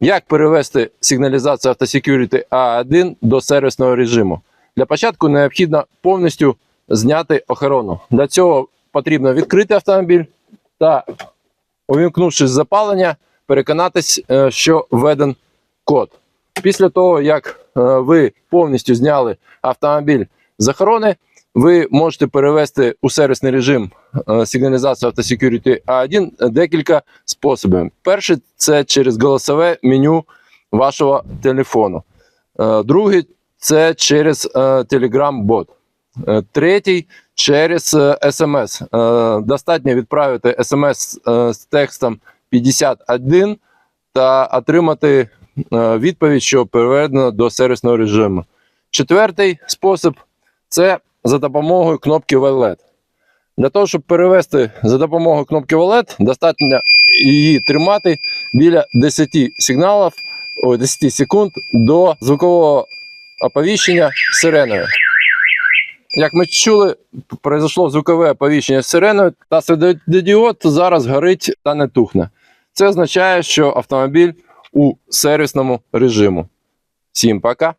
Як перевести сигналізацію автосекюріті А1 до сервісного режиму? Для початку необхідно повністю зняти охорону. Для цього потрібно відкрити автомобіль та, увімкнувши запалення, переконатись, е, що введен код. Після того, як е, ви повністю зняли автомобіль з охорони, ви можете перевести у сервісний режим е, сигналізацію автосекюріті А1 декілька способів. Перший це через голосове меню вашого телефону. Е, Другий це через е, Telegram-бот. Е, Третій через е. Е, Достатньо відправити е, з текстом 51 та отримати е, відповідь, що переведено до сервісного режиму. Четвертий спосіб це за допомогою кнопки Wallet. Для того, щоб перевести за допомогою кнопки Wallet, достатньо її тримати біля 10 сигналів, ой, 10 секунд до звукового оповіщення сиреною. Як ми чули, произошло звукове оповіщення сиреною, та світлодіод зараз горить та не тухне. Це означає, що автомобіль у сервісному режиму. Всім пока!